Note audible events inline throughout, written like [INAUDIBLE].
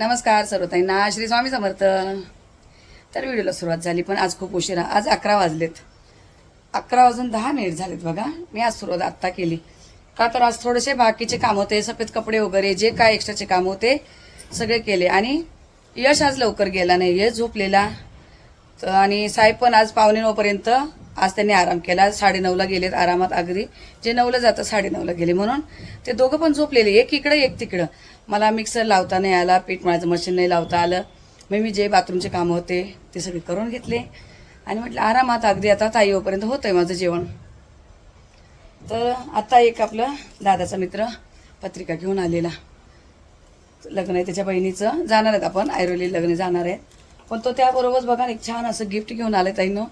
नमस्कार सर्वताईंना श्री स्वामी समर्थ. तर व्हिडिओला सुरुवात झाली पण आज खूप उशिरा. आज अकरा वाजलेत. अकरा वाजून दहा मिनिट झालेत बघा. मी आज सुरुवात आत्ता केली. का तर आज थोडेसे बाकीचे काम होते सफेद कपडे वगैरे जे काय एक्स्ट्राचे काम होते सगळे केले. आणि यश आज लवकर गेला नाही यश झोपलेला. तर आणि साहेब पण आज पावणे नऊपर्यंत आज त्यांनी आराम केला. साडेनऊला गेलेत आरामात अगदी जे नऊला जातं साडेनऊला गेले. म्हणून ते दोघं पण झोपलेले. एक इकडं एक तिकडं. मला मिक्सर लावता नाही आला. पीठ मळायचं मशीन नाही लावता आलं. मग मी जे बाथरूमचे कामं होते ते सगळे करून घेतले. आणि म्हटलं आरामात अगदी आता ताई होपर्यंत होतं आहे माझं जेवण. तर आता एक आपलं दादाचा मित्र पत्रिका घेऊन आलेला. लग्न आहे त्याच्या बहिणीचं. जाणार आहेत आपण. ऐरोली लग्न जाणार आहेत. पण तो त्याबरोबर बघा एक छान असं गिफ्ट घेऊन आलं ताईनं.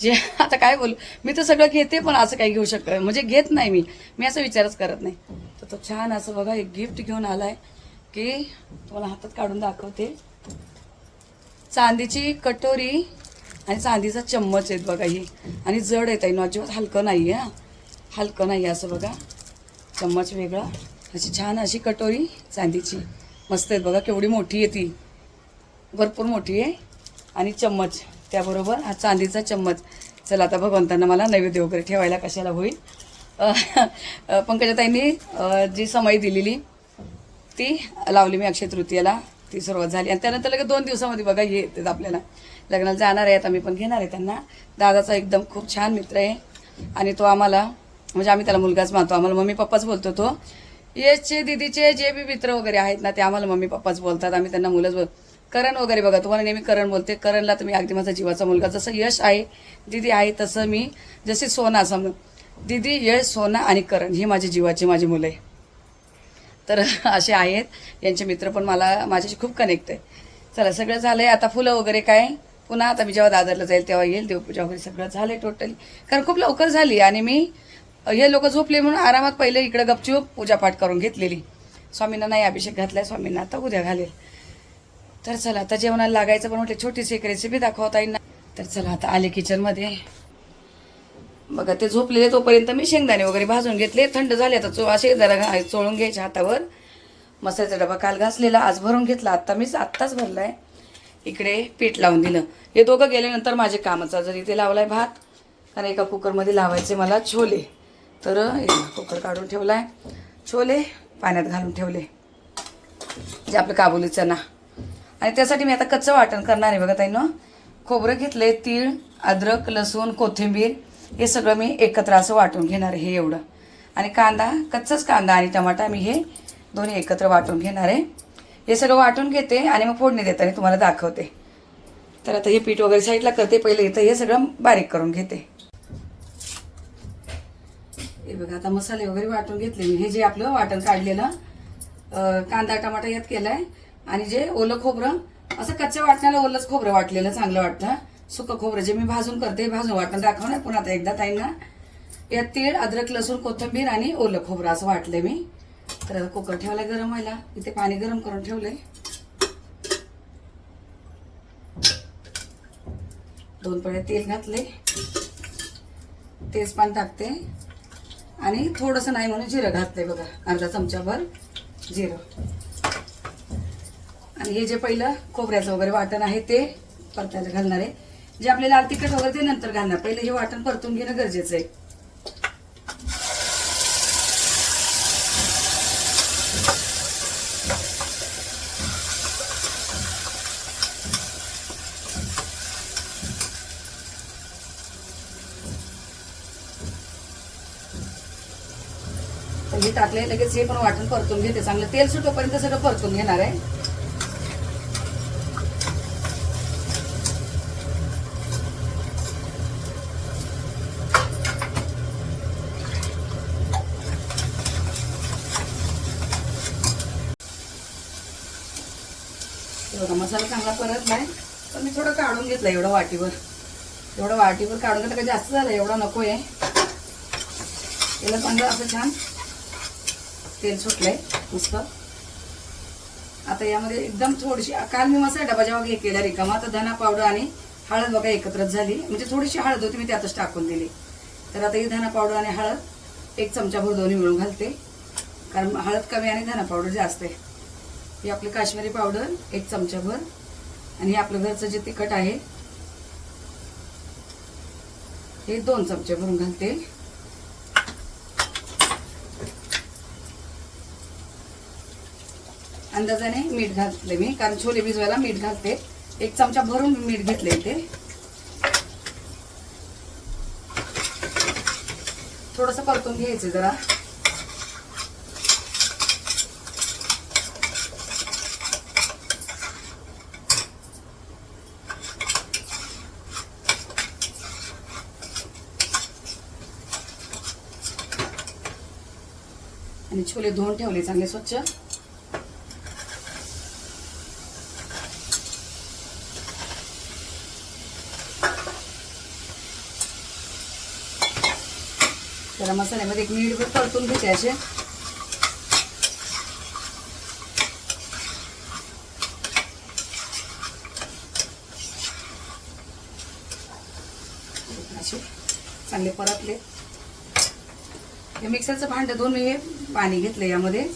जे [LAUGHS] आता काय बोलू? मी तर सगळं घेते पण असं काही घेऊ शकत म्हणजे घेत नाही मी. मी असं विचारच करत नाही. तर तो छान असं बघा एक गिफ्ट घेऊन आलाय की तुम्हाला हातात काढून दाखवते. चांदीची कटोरी आणि चांदीचा चम्मच आहेत बघा ही. आणि जड आहे ताईनं अजिबात हलकं नाही आहे हलकं नाही आहे असं बघा. चम्मच वेगळा. अशी छान अशी कटोरी चांदीची. मस्त आहेत बघा. केवढी मोठी आहे ती. भरपूर मोठी आहे. आणि चम्मच. त्याबरोबर हा चांदीचा चम्मच. चला आता भगवंतांना मला नैवेद्य वगैरे ठेवायला कशाला होईल. पंकजाताईंनी जी समय दिलेली ती लावली मी अक्षय तृतीयाला. ती सुरुवात झाली. आणि त्यानंतर लगेच दोन दिवसामध्ये बघा हे येतात आपल्याला. लग्नाला जाणार आहे आता पण घेणार आहे त्यांना. दादाचा एकदम खूप छान मित्र आहे. आणि तो आम्हाला म्हणजे आम्ही त्याला मुलगाच मानतो. आम्हाला मम्मी पप्पाच बोलतो तो. येसचे दिदीचे जे बी मित्र वगैरे आहेत ना ते आम्हाला मम्मी पप्पाच बोलतात. आम्ही त्यांना मुलंच बोल करण वगैरे बघा तुम्हाला नेहमी करण बोलते. करणला तर मी अगदी माझा जीवाचा मुलगा जसं यश आहे दिदी आहे तसं मी जसे सोना समज दिदी यश सोना आणि करण ही माझी जीवाची माझी मुलं आहे. तर [LAUGHS] असे आहेत. यांचे मित्र पण मला माझ्याशी खूप कनेक्ट आहे. चला सगळं झालं आहे आता फुलं वगैरे काय? पुन्हा आता मी जेव्हा दादरला जाईल तेव्हा येईल. देवपूजा वगैरे सगळं झालं आहे टोटली कारण खूप लवकर झाली आणि मी हे लोक झोपले म्हणून आरामात पहिले इकडं गपचूप पूजापाठ करून घेतलेली. स्वामींना नाही अभिषेक घातलाय स्वामींना आता उद्या घालेल. तर चला आता जेवणाला लागायचं पण म्हटलं छोटीशी एक रेसिपी दाखवता येईल ना तर चला आता आले किचनमध्ये बघा ते झोपलेले तोपर्यंत मी शेंगदाणे वगैरे भाजून घेतले. थंड झाले आता चो असे जरा घा- चोळून घ्यायचे हातावर. मसाल्याचा डबा काल घासलेला आज भरून घेतला. आत्ता मीच आत्ताच भरला आहे इकडे पीठ लावून दिलं. हे दोघं गेल्यानंतर माझे कामाचा जर इथे आहे भात कारण एका कुकरमध्ये लावायचे मला छोले. तर कुकर काढून ठेवला आहे छोले पाण्यात घालून ठेवले. जे आपलं काबुली चणा आणि त्यासाठी मी आता कच्चं वाटण करणार आहे बघा ताईनं खोबरं घेतलंय तीळ अद्रक लसूण कोथिंबीर हे सगळं मी एकत्र असं वाटून घेणार आहे हे एवढं. आणि कांदा कच्चाच कांदा आणि टमाटा मी हे दोन्ही एकत्र वाटून घेणार आहे. हे सगळं वाटून घेते आणि मग फोडणी देताना तुम्हाला दाखवते. तर आता हे पीठ वगैरे साईडला करते पहिले इथं हे सगळं बारीक करून घेते. हे बघा आता मसाले वगैरे वाटून घेतले मी. हे जे आपलं वाटण काढलेलं कांदा टमाटा यात केलाय आणि जे ओलं खोबरं असं कच्च्या वाटण्याला ओलंच खोबरं वाटलेलं चांगलं वाटतं. सुकं खोबरं जे मी भाजून करते भाजून वाटणं दाखवणार पुन्हा आता एकदा ताईंना. यात तीळ अद्रक लसूण कोथिंबीर आणि ओलं खोबरं असं वाटलंय मी. तर कुकर ठेवलाय गरम व्हायला. इथे पाणी गरम करून ठेवलंय. दोन पळे तेल घातले तेजपान टाकते. आणि थोडंसं नाही म्हणून जिरं घातलंय बघा. अर्धा चमचाभर जिरं. आणि हे जे पहिलं खोबऱ्याचं वगैरे वाटण आहे ते परतायला घालणार आहे. जे आपल्याला लाल तिखट वगैरे ते नंतर घालणार. पहिले हे वाटण परतून घेणं गरजेचं आहे. तर हे टाकले लगेच हे पण वाटण परतून घेते. चांगलं तेल सुटोपर्यंत सगळं परतून घेणार आहे. मसाला चांगला परतलाय पण मी थोडं काढून घेतलं एवढं वाटीवर. एवढं वाटीवर काढून घेतलं का जास्त झालं एवढं नको आहे त्याला चांगलं असं छान तेल सुटलंय मस्त आता यामध्ये एकदम थोडीशी काल मी मसाला डबा जेव्हा हे केला रिकामा तर धना पावडर आणि हळद बघा एकत्रच झाली. म्हणजे थोडीशी हळद होती मी त्यातच टाकून दिली. तर आता ही धना पावडर आणि हळद एक चमचाभर दोन्ही मिळून घालते. कारण हळद कमी आणि धना पावडर जास्त आहे. ही आपली काश्मीरी पावडर एक चमचाभर. आणि हे आपलं घरचं जे तिखट आहे हे दोन चमचे भरून घालते. अंदाजाने मीठ घातले मी कारण छोले भिजवायला मीठ घालते. एक चमचा भरून मीठ घेतले ते थोडस परतून घ्यायचं जरा. छोले धुवून ठेवले चांगले स्वच्छ. जरा मसाल्यामध्ये एक मिनिट परतून घेते असे. चांगले परतले. हे मिक्सरचं भांडं दोन मी हे पाणी घेतलं यामध्ये.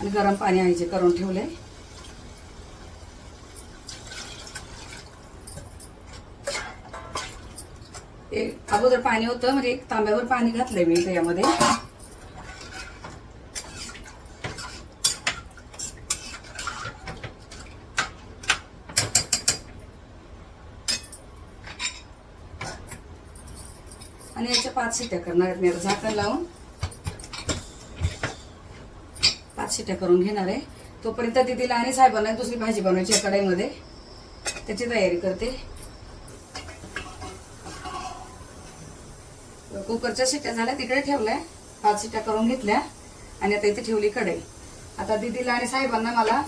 आणि गरम पाणी आहे जे करून ठेवलं. एक अगोदर पाणी होतं म्हणजे एक तांब्यावर पाणी घातलंय मी त्यामध्ये आणि याच्या पाच शिट्या करणार आहेत. मी आता झाकण लावून पाच शिट्या करून घेणार आहे. तोपर्यंत दिदीला आणि साहेबांना दुसरी भाजी बनवायची आहे कढईमध्ये. त्याची तयारी करते. कुकरच्या शिट्या झाल्या तिकडे ठेवल्या. पाच शिट्या करून घेतल्या आणि आता इथे ठेवली कढई. आता दिदीला आणि साहेबांना मला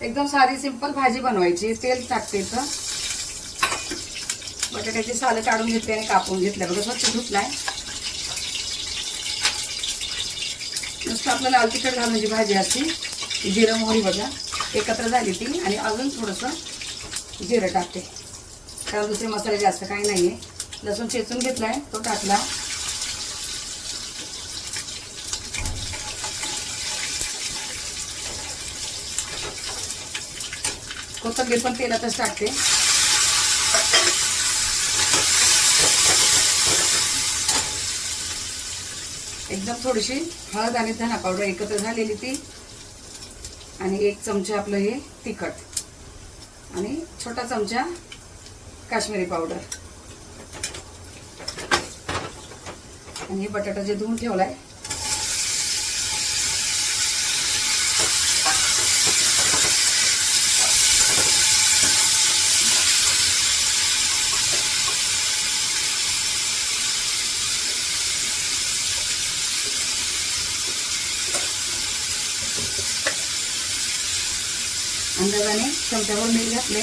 एकदम साधी सिंपल भाजी बनवायची. तेल टाकते इथं. बटाट्याचे सालं काढून घेतली आणि कापून घेतले. बघा स्वच्छ धुतलाय. नुसतं आपलं लाल तिखट घालून जी भाजी असते ती जिरं मोहरी बघा एकत्र झाली ती आणि अजून थोडंसं जिरं टाकते. कारण दुसरे मसाले जास्त काही नाही आहे लसूण चेचून घेतलाय तो टाकला. कोथंबीर पण तेलातच टाकते. एकदम थोडीशी हळद आणि धना पावडर एकत्र झालेली ती. आणि एक चमचा आपलं हे तिखट. आणि छोटा चमचा काश्मीरी पावडर आणि हे बटाटा जे धुवून ठेवलाय अंदाजाने चमच्यावर मीठ घातले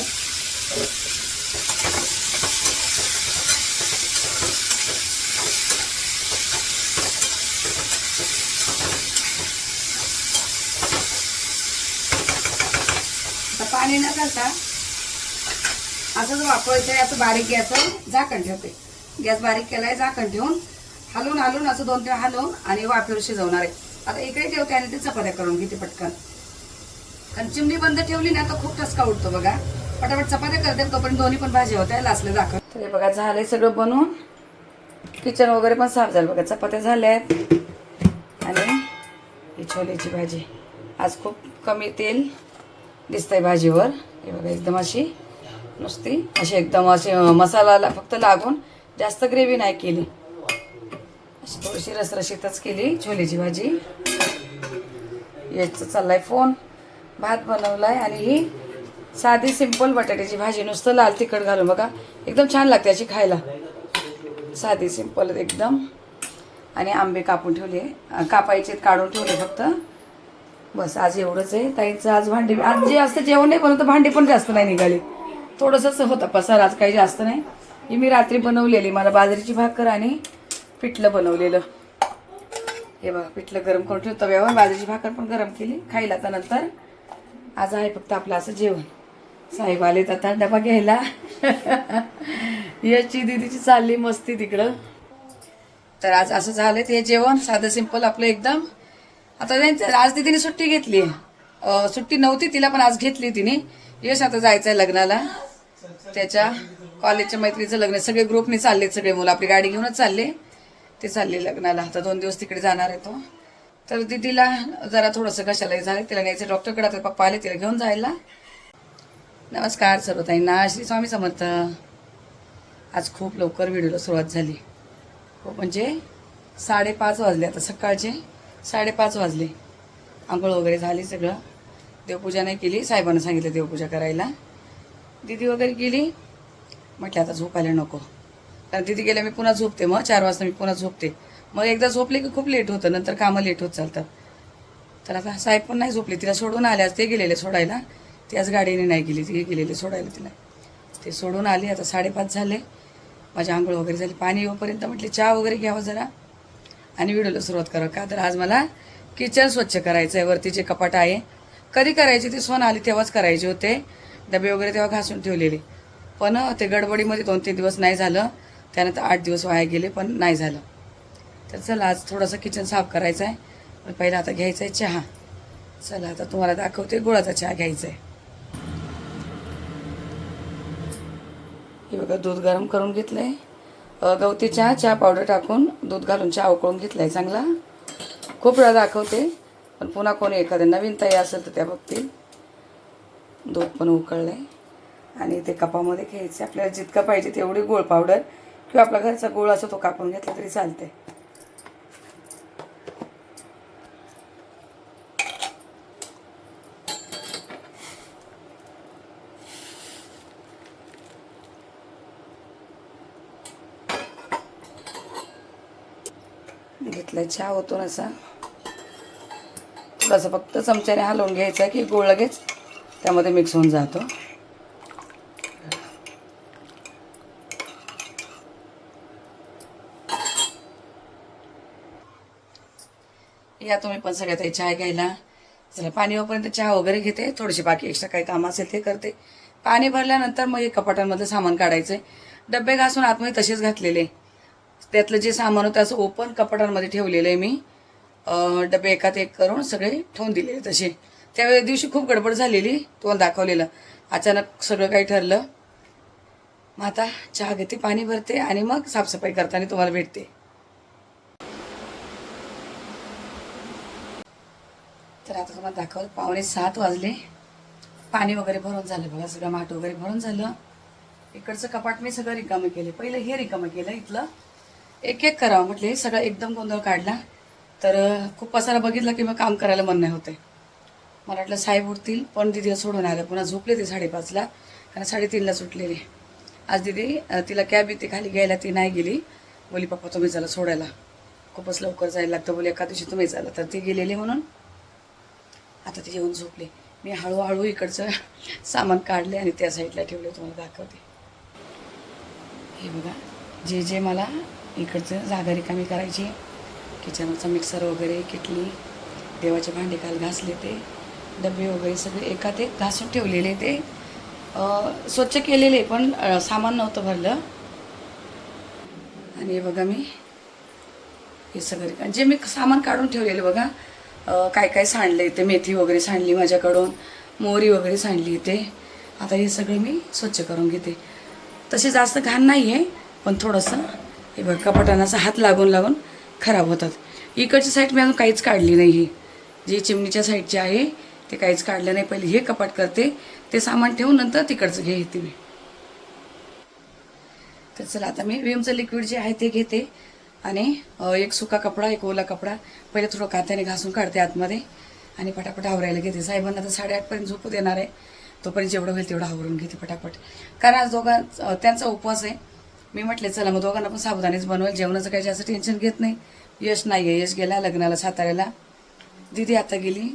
आता पाणी न घालता असंच वापरायचं आहे असं बारीक गॅसवर झाकण ठेवते. गॅस बारीक केलाय झाकण ठेवून हलवून हलवून असं दोन तीन हलवून आणि वाफेवर शिजवणार आहे. आता इकडे ठेवते आणि ते चपात्या करून घेते पटकन. कारण चिमणी बंद ठेवली ना तर खूप ठसका उठतो बघा. पटापट चपात्या करते तोपर्यंत दोन्ही पण भाजी होत्या लास्टला दाखव. तर हे बघा झाले सगळं बनवून. किचन वगैरे पण साफ झालं. बघा चपात्या झाल्या आहेत. आणि ही छोल्याची भाजी. आज खूप कमी तेल दिसतंय भाजीवर. हे बघा एकदम अशी नुसती अशी एकदम अशी अं, मसाला फक्त लागून जास्त ग्रेव्ही नाही केली. अशी थोडीशी रसरशीतच केली छोल्याची भाजी. याचं चाललाय फोन भात बनवला आहे आणि ही साधी सिंपल बटाट्याची भाजी. नुसतं लाल तिखट घालून बघा. एकदम छान लागते अशी खायला. साधी सिंपल एकदम. आणि आंबे कापून ठेवले. कापायचे काढून ठेवले फक्त. बस आज एवढंच आहे. ताईचं आज भांडी आज जे असतं जेवण नाही बनवतं भांडी पण जास्त नाही निघाली. थोडंसंच होतं पसार आज काही जास्त नाही. ही मी रात्री बनवलेली. मला बाजरीची भाकर आणि पिठलं बनवलेलं. हे बघा पिठलं गरम करून ठेवतो. तव्यावर बाजरीची भाकर पण गरम केली. खायला आता नंतर. आज आहे फक्त आपलं असं जेवण. साहेब आले आता डबा घ्यायला. याची दिदीची चालली मस्ती तिकडं. तर आज असं झालं ते जेवण साधं सिंपल आपलं एकदम. आता त्यांचं आज दिदीने सुट्टी घेतली. सुट्टी नव्हती तिला पण आज घेतली तिने. यश आता जायचं आहे लग्नाला. त्याच्या कॉलेजच्या मैत्रीचं लग्न सगळे ग्रुपने चालले सगळे मुलं. आपली गाडी घेऊनच चालले. ते चालले लग्नाला. आता दोन दिवस तिकडे जाणार आहे तो. तर दिदीला जरा थोडंसं कशालाही झालं. तिला न्यायचं डॉक्टरकडे आता पप्पा आले तिला घेऊन जायला. नमस्कार सर्वताईंना. श्री स्वामी समर्थ. आज खूप लवकर व्हिडिओला सुरुवात झाली. हो म्हणजे साडेपाच वाजले आता सकाळचे. साडेपाच वाजले. आंघोळ वगैरे झाली सगळं. देवपूजा नाही केली. साहेबांना सांगितलं देवपूजा करायला. दिदी वगैरे गेली. म्हटलं आता झोपायला नको. कारण दिदी गेल्या मी पुन्हा झोपते मग. चार वाजता मी पुन्हा झोपते. मग एकदा झोपले की खूप लेट होतं नंतर कामं लेट होत चालतात. तर आता साहेब पण नाही झोपले तिला सोडून आले आज ते गेलेले सोडायला. ती आज गाडीने नाही गेली ती गेलेले सोडायला तिला. ते सोडून आले आता साडेपाच झाले. माझी आंघोळ वगैरे झाली पाणी येऊपर्यंत म्हटले चहा वगैरे घ्यावं जरा. आणि व्हिडिओला सुरुवात करा का तर आज मला किचन स्वच्छ करायचं आहे वरती जे कपाट आहे. कधी करायची ती सोन आली तेव्हाच करायचे होते. डबे वगैरे तेव्हा घासून ठेवलेले. पण ते गडबडीमध्ये दोन तीन दिवस नाही झालं. त्यानंतर आठ दिवस वाया गेले पण नाही झालं. तर चला आज थोडंसं किचन साफ करायचं आहे पण पहिला आता घ्यायचा आहे चहा. चला आता तुम्हाला दाखवते गुळाचा चहा घ्यायचा आहे हे बघा दूध गरम करून घेतलं आहे गवती चहा चहा पावडर टाकून दूध घालून चहा उकळून घेतला आहे चांगला. खूप वेळा दाखवते पण पुन्हा कोणी एखाद्या नवीन ताई असेल तर त्या बघतील दूध पण उकळलं आहे आणि ते कपामध्ये घ्यायचे आपल्याला जितकं पाहिजे तेवढी गोळ पावडर किंवा आपल्या घरचा गोळ असो तो कापून घेतला तरी चालते घेतला चहा होतो असा. थोडासा फक्त चमच्याने हलवून घ्यायचा की गोळ लगेच त्यामध्ये मिक्स होऊन जातो. या तुम्ही पण सगळ्यात हे चहा घ्यायला. चला पाणी होईपर्यंत चहा वगैरे घेते. थोडीशी बाकी एक्स्ट्रा काही काम असेल ते करते. पाणी भरल्यानंतर मग हे कपाटांमधलं सामान काढायचं आहे डबे घासून आतमध्ये तसेच घातलेले. त्यातलं जे सामान होतं असं ओपन कपाटांमध्ये ठेवलेलं आहे मी. डबे एकात एक करून सगळे ठेवून दिलेले तसे. त्यावेळी दिवशी खूप गडबड झालेली तुम्हाला दाखवलेलं. अचानक सगळं काही ठरलं. मग आता चहा घेते पाणी भरते आणि मग साफसफाई करताना तुम्हाला भेटते. तर आता तुम्हाला दाखवलं पावणे सात वाजले. पाणी वगैरे भरून झालं बघा सगळं माठ वगैरे भरून झालं. इकडचं कपाट मी सगळं रिकामं केलं पहिलं हे रिकामं केलं इथलं. एक एक करावं म्हटले हे सगळं एकदम गोंधळ काढला. तर खूप पसारा बघितला की मग काम करायला मन नाही होते मला वाटलं साहेब उठतील पण दिदीला सोडून आलं. पुन्हा झोपले ते साडेपाचला. कारण साडेतीनला सुटलेली. आज दिदी तिला कॅब येते खाली घ्यायला ती नाही गेली. बोली पप्पा तुम्ही चला सोडायला. खूपच लवकर जायला लागतं बोली एका दिवशी तुम्ही चला. तर ती गेलेली म्हणून. आता ती येऊन झोपली. मी हळूहळू इकडचं सामान काढले आणि त्या साईडला ठेवले तुम्हाला दाखवते. हे बघा जे जे मला इकडचं जागा रिकामी करायची. किचनचा मिक्सर वगैरे किटली देवाचे भांडे काल घासले ते. डबे वगैरे सगळे एकात एक घासून ठेवलेले ते. स्वच्छ केलेले पण सामान नव्हतं भरलं. आणि बघा मी हे सगळं जे मी सामान काढून ठेवलेलं बघा काय काय सांडलं इथे मेथी वगैरे सांडली माझ्याकडून मोहरी वगैरे सांडली इथे. आता हे सगळं मी स्वच्छ करून घेते. तसे जास्त घाण नाही आहे पण थोडंसं हे बघ कपाटांना असा हात लागून लागून खराब होतात. इकडची साईड मी अजून काहीच काढली नाही ही जी चिमणीच्या साईडची आहे ते काहीच काढलं नाही. पहिले हे कपाट करते ते सामान ठेवून नंतर तिकडचं घे येते मी तर चला आता मी विमचं लिक्विड जे आहे ते घेते. आणि एक सुका कपडा एक ओला कपडा. पहिले थोडं कात्याने घासून काढते आतमध्ये. आणि पटापट आवरायला घेते. साहेबांना तर साडेआठपर्यंत झोपू देणार आहे. तोपर्यंत जेवढं होईल तेवढं आवरून घेते पटापट. कारण आज दोघां त्यांचा उपवास आहे. मी म्हटले चला मग दोघांना पण साबुदाणीच बनवेल. जेवणाचं काही जास्त टेन्शन घेत नाही. यश नाही आहे यश गेला लग्नाला साताऱ्याला. दिदी आता गेली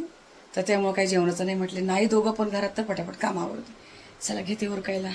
तर त्यामुळं काही जेवणाचं नाही म्हटले. नाही दोघं पण घरात तर पटापट काम आवडते चला घेते उरकायला.